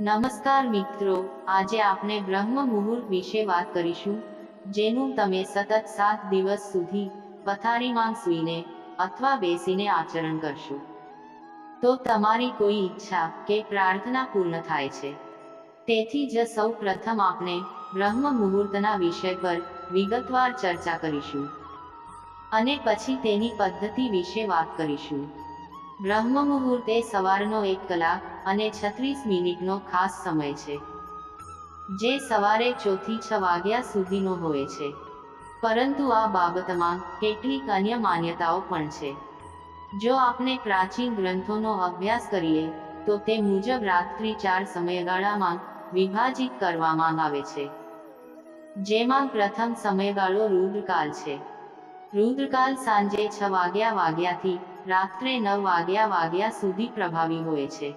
નમસ્કાર મિત્રો, આજે આપણે બ્રહ્મ મુહૂર્ત વિશે વાત કરીશું, જેનું તમે સતત સાત દિવસ સુધી પથારીમાં સૂઈને અથવા બેસીને આચરણ કરશો. તો તમારી કોઈ ઈચ્છા કે પ્રાર્થના પૂર્ણ થાય છે. તેથી જ સૌ પ્રથમ આપણે બ્રહ્મ મુહૂર્તના વિષય પર વિગતવાર ચર્ચા કરીશું. અને પછી તેની પદ્ધતિ વિશે વાત કરીશું. બ્રહ્મ મુહૂર્ત એ સવારનો એક કલાક અને છત્રીસ મિનિટનો ખાસ સમય છે, જે સવારે ચોથી છ વાગ્યા સુધીનો હોય છે. પરંતુ આ બાબતમાં કેટલીક અન્ય માન્યતાઓ પણ છે. જો આપણે પ્રાચીન ગ્રંથોનો અભ્યાસ કરીએ, તો તે મુજબ રાત્રિ ચાર સમયગાળામાં વિભાજિત કરવામાં આવે છે. જેમાં પ્રથમ સમયગાળો રુદ્રકાલ છે. રુદ્રકાલ સાંજે છ વાગ્યા વાગ્યાથી રાત્રે નવ વાગ્યા વાગ્યા સુધી પ્રભાવી હોય છે.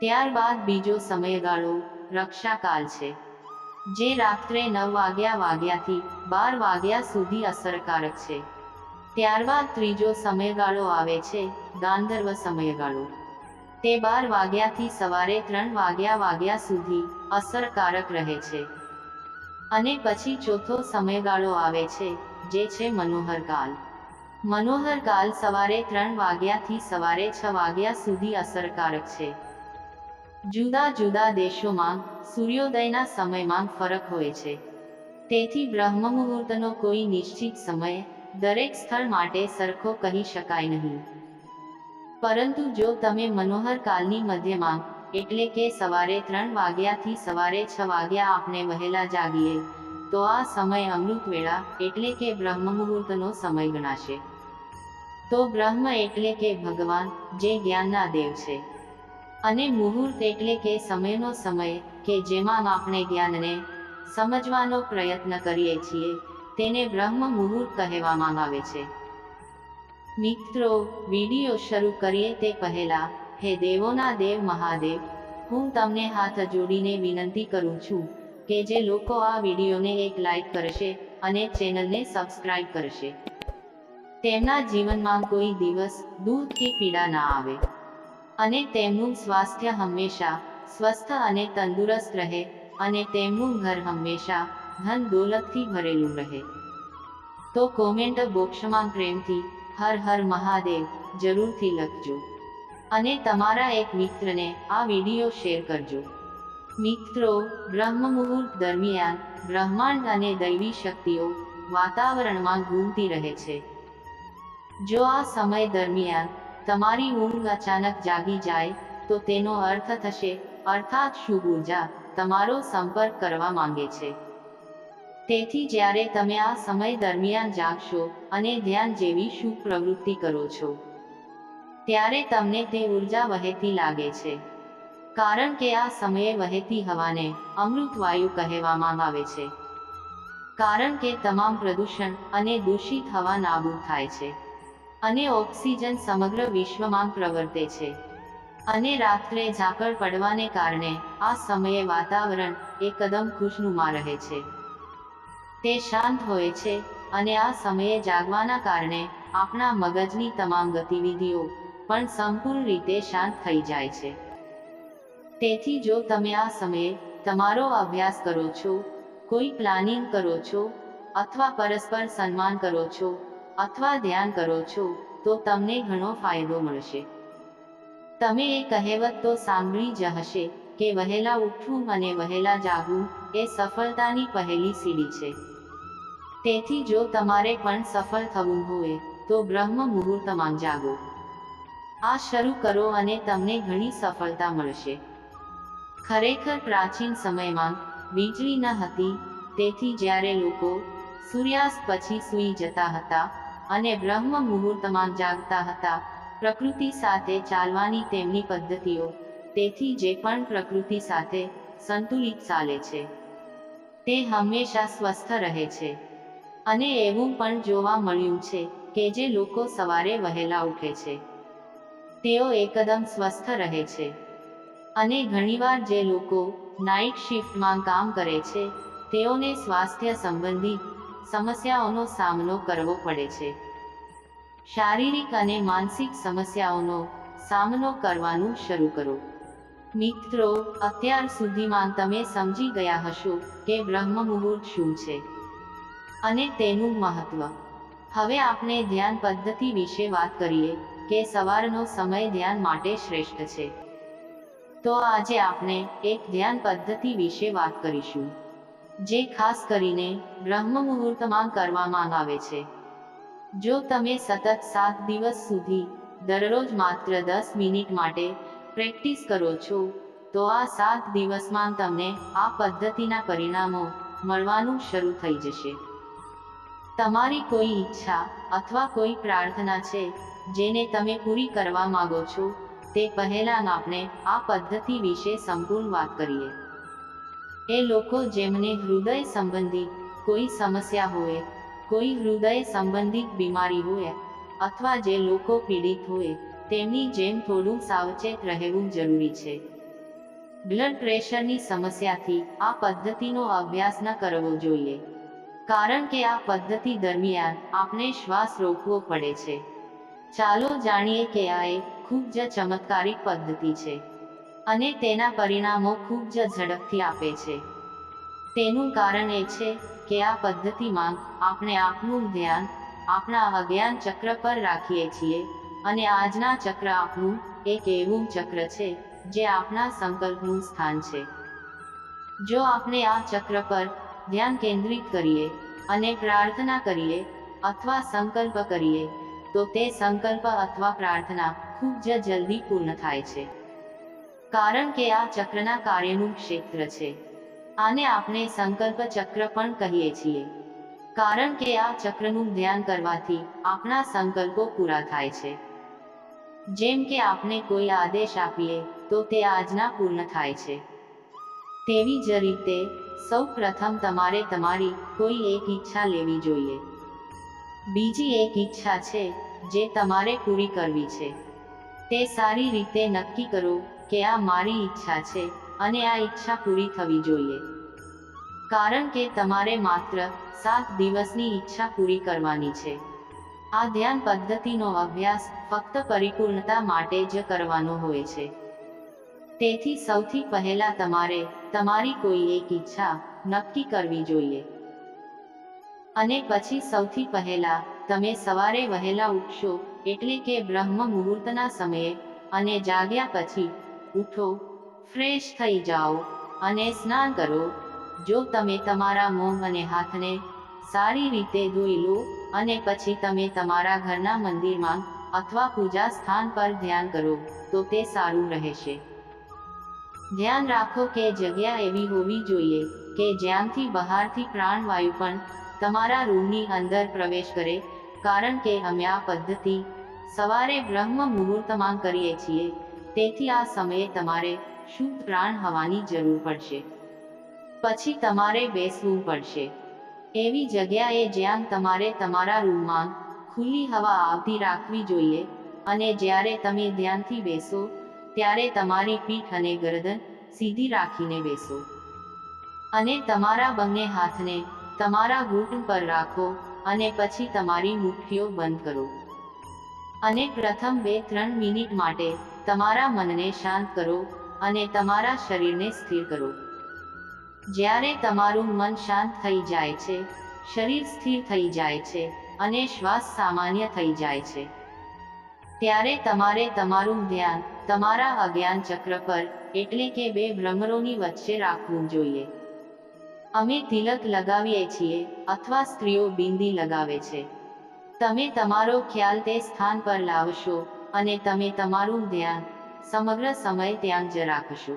ત્યારબાદ બીજો સમયગાળો રક્ષાકાલ છે. જે રાત્રે નવ વાગ્યા વાગ્યાથી બાર વાગ્યા સુધી અસરકારક છે. ત્યારબાદ ત્રીજો સમયગાળો આવે છે, ગાંધર્વ સમયગાળો. તે બાર વાગ્યાથી સવારે ત્રણ વાગ્યા વાગ્યા સુધી અસરકારક રહે છે. અને પછી ચોથો સમયગાળો આવે છે, જે છે મનોહર કાલ મનોહર કાલ સવારે ત્રણ વાગ્યાથી સવારે છ વાગ્યા સુધી અસરકારક છે. જુદા જુદા દેશોમાં સૂર્યોદયના સમયમાં ફરક હોય છે. તેથી બ્રહ્મ મુહૂર્તનો કોઈ નિશ્ચિત સમય દરેક સ્થળ માટે સરખો કહી શકાય નહીં. પરંતુ જો તમે મનોહર કાલની મધ્યમાં, એટલે કે સવારે ત્રણ વાગ્યાથી સવારે છ વાગ્યા આપણે વહેલા જાગીએ, તો આ સમય અમૃત વેળા એટલે કે બ્રહ્મ મુહૂર્તનો સમય ગણાશે. તો બ્રહ્મ એટલે કે ભગવાન, જે જ્ઞાનના દેવ છે. અને મુહૂર્ત એટલે કે સમયનો સમય, કે જેમાં આપણે જ્ઞાનને સમજવાનો પ્રયત્ન કરીએ છીએ, તેને બ્રહ્મ મુહૂર્ત કહેવામાં આવે છે. મિત્રો, વીડિયો શરૂ કરીએ તે પહેલા, હે દેવોના દેવ મહાદેવ, હું તમને હાથ જોડીને વિનંતી કરું છું, કે જે લોકો આ વિડીયોને એક લાઈક કરશે, અને ચેનલને સબસ્ક્રાઇબ કરશે. તેમના જીવનમાં કોઈ દિવસ કે પીડા ના આવે. અને તેમનું સ્વાસ્થ્ય હંમેશા સ્વસ્થ અને તંદુરસ્ત રહે અને તેમનું ઘર હંમેશા ધન દોલતથી ભરેલું રહે. તો કોમેન્ટ બોક્ષમાં પ્રેમથી હર હર મહાદેવ જરૂરથી લખજો. અને તમારા એક મિત્રને આ વીડિયો શેર કરજો. મિત્રો બ્રહ્મ મુહૂર્ત દરમિયાન બ્રહ્માંડ અને દૈવી શક્તિઓ વાતાવરણમાં ઘૂમતી રહે છે. જો આ સમય દરમિયાન તમારી ઊંઘ અચાનક જાગી જાય, તો તેનો અર્થ થશે, અર્થાત શુભ ઊર્જા તમારો સંપર્ક કરવા માંગે છે. તેથી જ્યારે તમે આ સમય દરમિયાન જાગશો અને ધ્યાન જેવી શુભ પ્રવૃત્તિ કરો છો, ત્યારે તમને તે ઊર્જા વહેતી લાગે છે. કારણ કે આ સમયે વહેતી હવાને અમૃત વાયુ કહેવામાં આવે છે. કારણ કે તમામ પ્રદૂષણ અને દૂષિત હવા નાબૂદ થાય છે. અને ઓક્સિજન સમગ્ર વિશ્વમાં પ્રવર્તે છે. અને રાત્રે ઝાકળ પડવાને કારણે આ સમયે વાતાવરણ એકદમ ખુશનુમા રહે છે. તે શાંત હોય છે અને આ સમયે જાગવાના કારણે આપણા મગજની તમામ ગતિવિધિઓ પણ સંપૂર્ણ રીતે શાંત થઈ જાય છે. તેથી જો તમે આ સમયે તમારો અભ્યાસ કરો છો, કોઈ પ્લાનિંગ કરો છો, અથવા પરસ્પર સન્માન કરો છો અથવા ધ્યાન કરો છો, તો તમને ઘણો ફાયદો મળશે. તમે એ કહેવત તો સાંભળી જ હશે કે વહેલા ઉઠવું અને વહેલા જાગવું એ સફળતાની પહેલી સીડી છે. તેથી જો તમારે પણ સફળ થવું હોય, તો બ્રહ્મ મુહૂર્તમાં જાગો. આ શરૂ કરો અને તમને ઘણી સફળતા મળશે. ખરેખર પ્રાચીન સમયમાં વીજળી ન હતી, તેથી જ્યારે લોકો સૂર્યાસ્ત પછી સૂઈ જતા હતા અને બ્રહ્મ મુહૂર્તમાં જાગતા હતા. પ્રકૃતિ સાથે ચાલવાની તેમની પદ્ધતિઓ, તેથી જે પણ પ્રકૃતિ સાથે સંતુલિત ચાલે છે, તે હંમેશા સ્વસ્થ રહે છે. અને એવું પણ જોવા મળ્યું છે કે જે લોકો સવારે વહેલા ઉઠે છે, તેઓ એકદમ સ્વસ્થ રહે છે. અને ઘણીવાર જે લોકો નાઇટ શિફ્ટમાં કામ કરે છે, તેઓને સ્વાસ્થ્ય સંબંધિત સમસ્યાઓનો સામનો કરવો પડે છે. શારીરિક અને માનસિક સમસ્યાઓનો સામનો કરવાનું શરૂ કરો. મિત્રો, અત્યાર સુધીમાં તમે સમજી ગયા હશો કે બ્રહ્મ મુહૂર્ત શું છે અને તેનું મહત્વ. હવે આપણે ધ્યાન પદ્ધતિ વિશે વાત કરીએ કે સવારનો સમય ધ્યાન માટે શ્રેષ્ઠ છે. તો આજે આપણે એક ધ્યાન પદ્ધતિ વિશે વાત કરીશું. જે ખાસ કરીને બ્રહ્મ મુહૂર્તમાં કરવામાં આવે છે. જો તમે સતત સાત દિવસ સુધી દરરોજ માત્ર દસ મિનિટ માટે પ્રેક્ટિસ કરો છો, તો આ સાત દિવસમાં તમને આ પદ્ધતિના પરિણામો મળવાનું શરૂ થઈ જશે. તમારી કોઈ ઈચ્છા અથવા કોઈ પ્રાર્થના છે, જેને તમે પૂરી કરવા માંગો છો, તે પહેલાં આપણે આ પદ્ધતિ વિશે સંપૂર્ણ વાત કરીએ. એ લોકો જેમને હૃદય સંબંધિત કોઈ સમસ્યા હોય, કોઈ હૃદય સંબંધિત બીમારી હોય અથવા જે લોકો પીડિત હોય, તેમની જેમ થોડું સાવચેત રહેવું જરૂરી છે. બ્લડ પ્રેશરની સમસ્યાથી આ પદ્ધતિનો અભ્યાસ ન કરવો જોઈએ. કારણ કે આ પદ્ધતિ દરમિયાન આપણે શ્વાસ રોકવો પડે છે. ચાલો જાણીએ કે આ એક ખૂબ જ ચમત્કારિક પદ્ધતિ છે. અને તેના પરિણામો ખૂબ જ ઝડપથી આપે છે. તેનું કારણ એ છે કે આ પદ્ધતિમાં આપણે આપણું ધ્યાન, આપણા અજ્ઞાન ચક્ર પર રાખીએ છીએ અને આજના ચક્ર આપણું એક એવું ચક્ર છે જે આપણા સંકલ્પનું સ્થાન છે. જો આપણે આ ચક્ર પર ધ્યાન કેન્દ્રિત કરીએ અને પ્રાર્થના કરીએ અથવા સંકલ્પ કરીએ, તો તે સંકલ્પ અથવા પ્રાર્થના ખૂબ જ જલ્દી પૂર્ણ થાય છે. કારણ કે આ ચક્રના કાર્યનું ક્ષેત્ર છે. આને આપણે સંકલ્પ ચક્ર પણ કહીએ છીએ. કારણ કે આ ચક્રનું ધ્યાન કરવાથી આપણા સંકલ્પો પૂરા થાય છે. જેમ કે આપણે કોઈ આદેશ આપીએ, તો તે આજના પૂર્ણ થાય છે. તેવી જ રીતે, સૌ પ્રથમ તમારે તમારી કોઈ એક ઈચ્છા લેવી જોઈએ. બીજી એક ઈચ્છા છે, જે તમારે પૂરી કરવી છે. તે સારી રીતે નક્કી કરો કે આ મારી ઈચ્છા છે અને આ ઈચ્છા પૂરી થવી જોઈએ. કારણ કે તમારે માત્ર સાત દિવસની ઈચ્છા પૂરી કરવાની છે. આ ધ્યાન પદ્ધતિનો અભ્યાસ ફક્ત પરિપૂર્ણતા માટે જ કરવાનો હોય છે. તેથી સૌથી પહેલા તમારે તમારી કોઈ એક ઈચ્છા નક્કી કરવી જોઈએ. અને પછી સૌથી પહેલા તમે સવારે વહેલા ઉઠશો એટલે કે બ્રહ્મ મુહૂર્તના સમયે અને જાગ્યા પછી ઉઠો ફ્રેશ થઈ જાઓ અને સ્નાન કરો. જો તમે તમારા મોં અને હાથને સારી રીતે ધોઈ લો અને પછી તમે તમારા ઘરના મંદિરમાં અથવા પૂજા સ્થાન પર ધ્યાન કરો, તો તે સારું રહેશે. ધ્યાન રાખો કે જગ્યા એવી હોવી જોઈએ કે જ્યાંથી બહારથી પ્રાણવાયુ પણ તમારા રૂમની અંદર પ્રવેશ કરે, કારણ કે અમે આ પદ્ધતિ સવારે બ્રહ્મ મુહૂર્તમાં કરીએ છીએ. તેથી આ સમયે તમારે શુદ્ધ પ્રાણ હવાની જરૂર પડશે. પછી તમારે બેસવું પડશે. એવી જગ્યાએ જ્યાં તમારે તમારા રૂમમાં ખુલ્લી હવા આવતી રાખવી જોઈએ અને જ્યારે તમે ધ્યાનથી બેસો, ત્યારે તમારી પીઠ અને ગરદન સીધી રાખીને બેસો. અને તમારા બંને હાથને તમારા ઘૂંટણ પર રાખો અને પછી તમારી મુઠ્ઠીઓ બંધ કરો. અને પ્રથમ બે ત્રણ મિનિટ માટે તમારા મનને શાંત કરો અને તમારા શરીરને સ્થિર કરો. જ્યારે તમારું મન શાંત થઈ જાય છે, શરીર સ્થિર થઈ જાય છે અને શ્વાસ સામાન્ય થઈ જાય છે. ત્યારે તમારે તમારું ધ્યાન, તમારા અજ્ઞાન ચક્ર પર, એટલે કે બે ભ્રમરોની વચ્ચે રાખવું જોઈએ. અમે તિલક લગાવીએ છીએ અથવા સ્ત્રીઓ બિંદી લગાવે છે. તમે તમારો ખ્યાલ તે સ્થાન પર લાવશો અને તમે તમારું ધ્યાન સમગ્ર સમય ત્યાં જ રાખશો.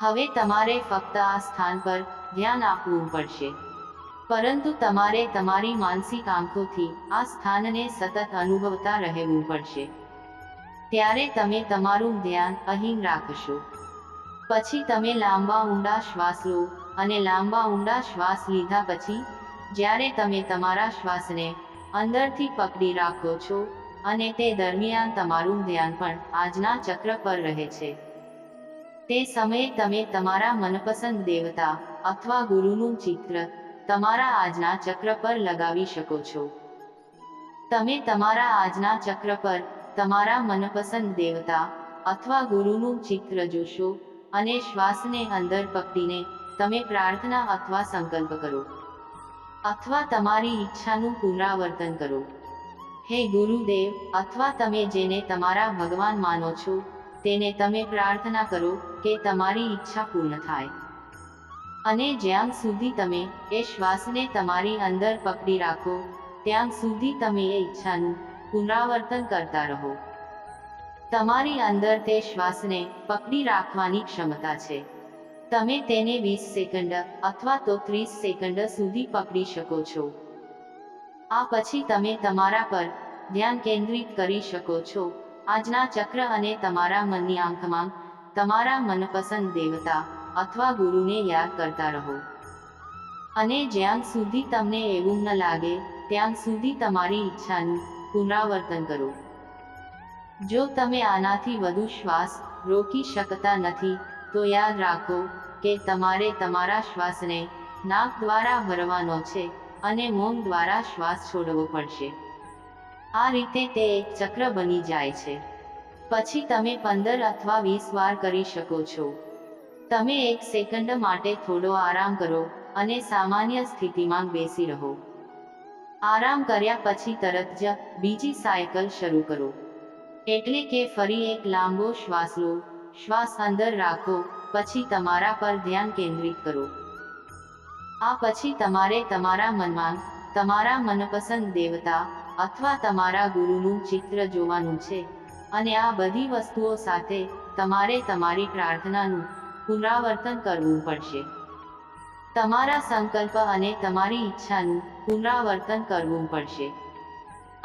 હવે તમારે ફક્ત આ સ્થાન પર ધ્યાન આપવું પડશે. પરંતુ તમારે તમારી માનસિક આંખોથી આ સ્થાનને સતત અનુભવતા રહેવું પડશે. ત્યારે તમે તમારું ધ્યાન અહીં રાખશો. પછી તમે લાંબા ઊંડા શ્વાસ લો અને લાંબા ઊંડા શ્વાસ લીધા પછી, જ્યારે તમે તમારા શ્વાસને અંદરથી પકડી રાખો છો અને તે દરમિયાન તમારું ધ્યાન પણ આજના ચક્ર પર રહે છે. તે સમયે તમે તમારા મનપસંદ દેવતા અથવા ગુરુનું ચિત્ર તમારા આજના ચક્ર પર લગાવી શકો છો. તમે તમારા આજના ચક્ર પર તમારા મનપસંદ દેવતા અથવા ગુરુનું ચિત્ર જોશો અને શ્વાસને અંદર પકડીને તમે પ્રાર્થના અથવા સંકલ્પ કરો. અથવા તમારી ઈચ્છાનું પુનરાવર્તન કરો. હે ગુરુદેવ, અથવા તમે જેને તમારા ભગવાન માનો છો, તેને તમે પ્રાર્થના કરો કે તમારી ઈચ્છા પૂર્ણ થાય. અને જ્યાં સુધી તમે એ શ્વાસને તમારી અંદર પકડી રાખો, ત્યાં સુધી તમે એ ઈચ્છાનું પુનરાવર્તન કરતા રહો. તમારી અંદર તે શ્વાસને પકડી રાખવાની ક્ષમતા છે. તમે તેને વીસ સેકન્ડ અથવા તો ત્રીસ સેકન્ડ સુધી પકડી શકો છો. આ પછી તમે તમારા પર ધ્યાન કેન્દ્રિત કરી શકો છો. આજના ચક્ર અને તમારા મનની આંખમાં તમારા મનપસંદ દેવતા અથવા ગુરુને યાદ કરતા રહો. અને જ્યાં સુધી તમને એવું ન લાગે, ત્યાં સુધી તમારી ઈચ્છાનું પુનરાવર્તન કરો. જો તમે આનાથી વધુ શ્વાસ રોકી શકતા નથી, તો યાદ રાખો કે તમારે તમારા શ્વાસને નાક દ્વારા ભરવાનો છે. અને મોમ દ્વારા શ્વાસ છોડવો પડશે. આ રીતે તે એક ચક્ર બની જાય છે. પછી તમે પંદર અથવા વીસ વાર કરી શકો છો. તમે એક સેકન્ડ માટે થોડો આરામ કરો અને સામાન્ય સ્થિતિમાં બેસી રહો. આરામ કર્યા પછી તરત જ બીજી સાયકલ શરૂ કરો. એટલે કે ફરી એક લાંબો શ્વાસ લો. શ્વાસ અંદર રાખો, પછી તમારા પર ધ્યાન કેન્દ્રિત કરો. આ પછી તમારે તમારા મનમાં, તમારા મનપસંદ દેવતા અથવા તમારા ગુરુનું ચિત્ર જોવાનું છે અને આ બધી વસ્તુઓ સાથે તમારે તમારી પ્રાર્થનાનું પુનરાવર્તન કરવું પડશે. તમારા સંકલ્પ અને તમારી ઈચ્છાનું પુનરાવર્તન કરવું પડશે.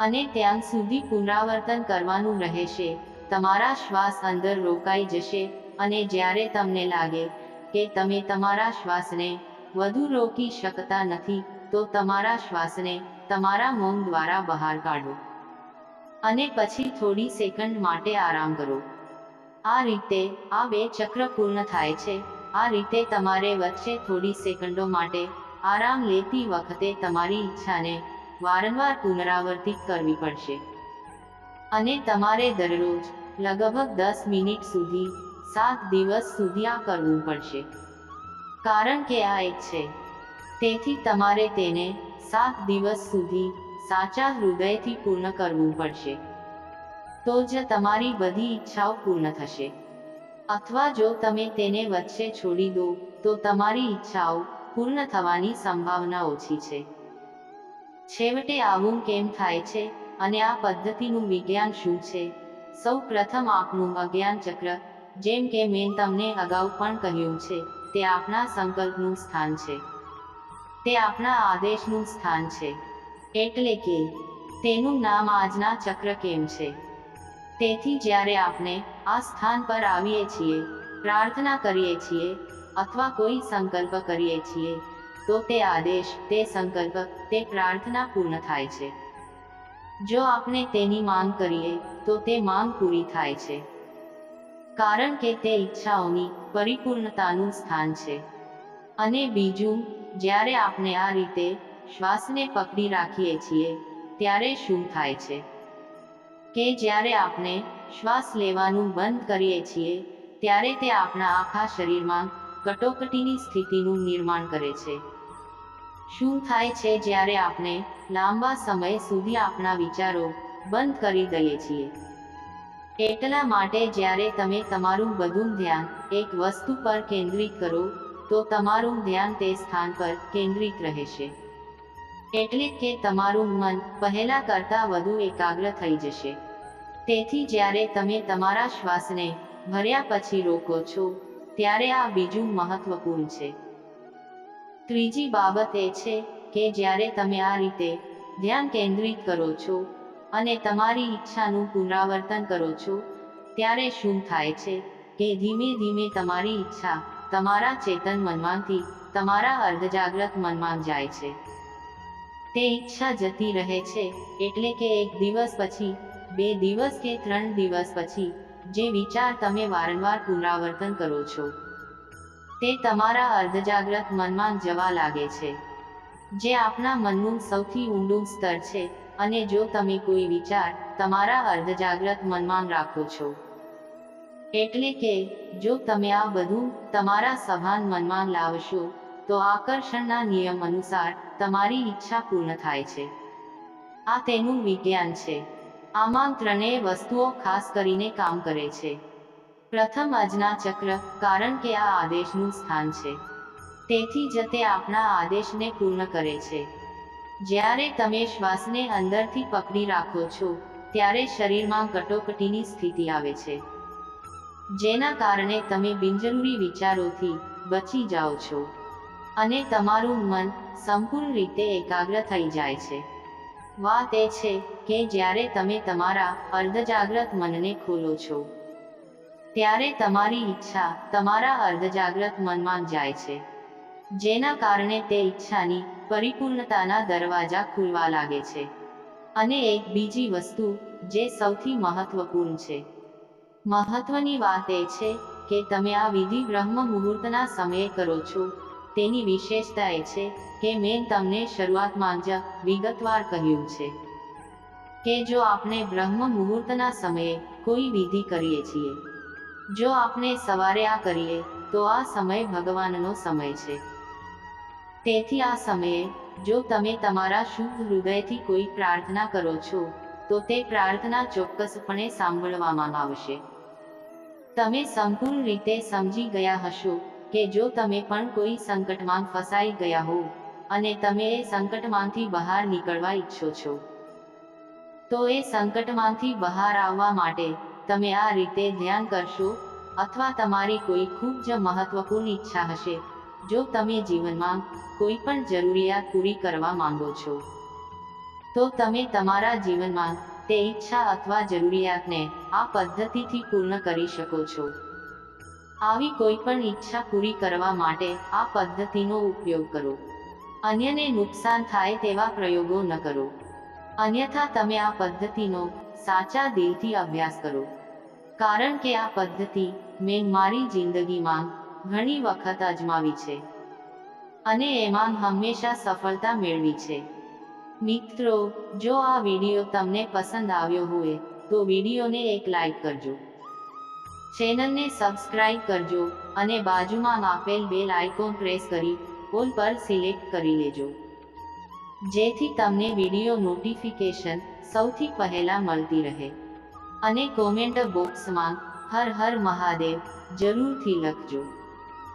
અને ત્યાં સુધી પુનરાવર્તન કરવાનું રહેશે, તમારા શ્વાસ અંદર રોકાઈ જશે અને જ્યારે તમને લાગે કે તમે તમારા શ્વાસને વધુ રોકી શકતા નથી, તો તમારા શ્વાસને તમારા મૌન દ્વારા બહાર કાઢો. અને પછી થોડી સેકન્ડ માટે આરામ કરો. આ રીતે આ બે ચક્ર પૂર્ણ થાય છે. આ રીતે તમારે વચ્ચે થોડી સેકન્ડો માટે આરામ લેતી વખતે તમારી ઈચ્છાને વારંવાર પુનરાવર્તિત કરવી પડશે. અને તમારે દરરોજ લગભગ દસ મિનિટ સુધી, સાત દિવસ સુધી આ કરવું પડશે. કારણ કે આ એક છે. તેથી તમારે તેને સાત દિવસ સુધી સાચા હૃદયથી પૂર્ણ કરવું પડશે. તો જ તમારી બધી ઈચ્છાઓ પૂર્ણ થશે. અથવા જો તમે તેને વચ્ચે છોડી દો, તો તમારી ઈચ્છાઓ પૂર્ણ થવાની સંભાવના ઓછી છે. છેવટે આવું કેમ થાય છે અને આ પદ્ધતિનું વિજ્ઞાન શું છે? સૌ પ્રથમ આપનું અજ્ઞાન ચક્ર જેમ કે મેં તમને અગાઉ પણ કહ્યું છે તે આપણા સંકલ્પનું સ્થાન છે. તે આપણા આદેશનું સ્થાન છે. એટલે કે, તેનું નામ આજના ચક્ર કેમ છે? તેથી જ્યારે આપણે આ સ્થાન પર આવીએ છીએ, પ્રાર્થના કરીએ છીએ, અથવા કોઈ સંકલ્પ કરીએ છીએ, તો તે આદેશ, તે સંકલ્પ, તે પ્રાર્થના પૂર્ણ થાય છે. જો આપણે તેની માંગ કરીએ, તો તે માંગ પૂરી થાય છે. કારણ કે તે ઈચ્છાઓની પરિપૂર્ણતાનું સ્થાન છે. અને બીજું, જ્યારે આપણે આ રીતે શ્વાસને પકડી રાખીએ છીએ, ત્યારે શું થાય છે? કે જ્યારે આપણે શ્વાસ લેવાનું બંધ કરીએ છીએ, ત્યારે તે આપણા આખા શરીરમાં કટોકટીની સ્થિતિનું નિર્માણ કરે છે. શું થાય છે જ્યારે આપણે લાંબા સમય સુધી આપણા વિચારો બંધ કરી દઈએ છીએ? એટલા માટે જ્યારે તમે તમારું બધું ધ્યાન એક વસ્તુ પર કેન્દ્રિત કરો, તો તમારું ધ્યાન તે સ્થાન પર કેન્દ્રિત રહેશે. એટલે કે તમારું મન પહેલા કરતાં વધુ એકાગ્ર થઈ જશે. તેથી જ્યારે તમે તમારા શ્વાસને ભર્યા પછી રોકો છો, ત્યારે આ બીજું મહત્વપૂર્ણ છે. ત્રીજી બાબત એ છે કે જ્યારે તમે આ રીતે ધ્યાન કેન્દ્રિત કરો છો અને તમારી ઈચ્છાનું પુનરાવર્તન કરો છો, ત્યારે શું થાય છે કે ધીમે ધીમે તમારી ઈચ્છા તમારા ચેતન મનમાંથી, તમારા અર્ધજાગ્રત મનમાં જાય છે. તે ઈચ્છા જતી રહે છે એટલે કે એક દિવસ પછી, બે દિવસ કે ત્રણ દિવસ પછી, જે વિચાર તમે વારંવાર પુનરાવર્તન કરો છો. તે તમારા અર્ધજાગ્રત મનમાં જવા લાગે છે. જે આપણા મનનું સૌથી ઊંડું સ્તર છે અને જો તમે કોઈ વિચાર તમારા અર્ધજાગ્રત મનમાં રાખો છો. એટલે કે, જો તમે આ બધું તમારા સભાન મનમાં લાવશો, તો આકર્ષણના નિયમ અનુસાર તમારી ઈચ્છા પૂર્ણ થાય છે. આ તેનું વિજ્ઞાન છે. આમાં ત્રણેય વસ્તુઓ ખાસ કરીને કામ કરે છે. પ્રથમ આજના ચક્ર, કારણ કે આ આદેશનું સ્થાન છે. તેથી જ તે આપણા આદેશને પૂર્ણ કરે છે. જ્યારે તમે શ્વાસને અંદરથી પકડી રાખો છો, ત્યારે શરીરમાં કટોકટીની સ્થિતિ આવે છે. જેના કારણે તમે બિનજરૂરી વિચારોથી બચી જાઓ છો. અને તમારું મન સંપૂર્ણ રીતે એકાગ્ર થઈ જાય છે. વાત એ છે કે જ્યારે તમે તમારા અર્ધજાગ્રત મનને ખોલો છો, ત્યારે તમારી ઈચ્છા તમારા અર્ધજાગ્રત મનમાં જાય છે. જેના કારણે તે ઈચ્છાની પરિપૂર્ણતાના દરવાજા ખુલવા લાગે છે. અને એક બીજી વસ્તુ જે સૌથી મહત્વપૂર્ણ છે. મહત્વની વાત એ છે કે તમે આ વિધિ બ્રહ્મ મુહૂર્તના સમયે કરો છો. તેની વિશેષતા એ છે કે મેં તમને શરૂઆતમાં જ વિગતવાર કહ્યું છે કે જો આપણે બ્રહ્મ મુહૂર્તના સમયે કોઈ વિધિ કરીએ છીએ, જો આપણે સવારે આ કરીએ, તો આ સમય ભગવાનનો સમય છે. તેથી આ સમયે, જો તમે તમારા શુદ્ધ હૃદયથી કોઈ પ્રાર્થના કરો છો, તો તે પ્રાર્થના ચોક્કસપણે સાંભળવામાં આવશે. તમે સંપૂર્ણ રીતે સમજી ગયા હશો કે જો તમે પણ કોઈ સંકટમાં ફસાઈ ગયા હો, અને તમે એ સંકટમાંથી બહાર નીકળવા ઈચ્છો છો, તો એ સંકટમાંથી બહાર આવવા માટે તમે આ રીતે ધ્યાન કરશો, અથવા તમારી કોઈ ખૂબ જ મહત્વપૂર્ણ ઈચ્છા હશે જો તમે જીવનમાં કોઈ પણ જરૂરિયાત પૂરી કરવા માંગો છો, તો તમે તમારા જીવનમાં તે ઈચ્છા અથવા જરૂરિયાતને આ પદ્ધતિથી પૂર્ણ કરી શકો છો. આવી કોઈ પણ ઈચ્છા પૂરી કરવા માટે આ પદ્ધતિનો ઉપયોગ કરો. અન્યને નુકસાન થાય તેવા પ્રયોગો ન કરો. અન્યથા તમે આ પદ્ધતિનો સાચા દિલથી અભ્યાસ કરો. કારણ કે આ પદ્ધતિ મેં મારી જિંદગીમાં ઘણી વખત અજમાવી છે. અને એમાં હંમેશા સફળતા મેળવી છે. મિત્રો, જો આ વીડિયો તમને પસંદ આવ્યો હોય, તો વિડીયોને એક લાઈક કરજો. ચેનલને સબસ્ક્રાઇબ કરજો અને બાજુમાં આપેલ બેલ આઇકોન પ્રેસ કરી, ઓલ પર સિલેક્ટ કરી લેજો. જેથી તમને વીડિયો નોટિફિકેશન સૌથી પહેલા મળતી રહે. અને કોમેન્ટ બોક્સમાં હર હર મહાદેવ જરૂરથી લખજો.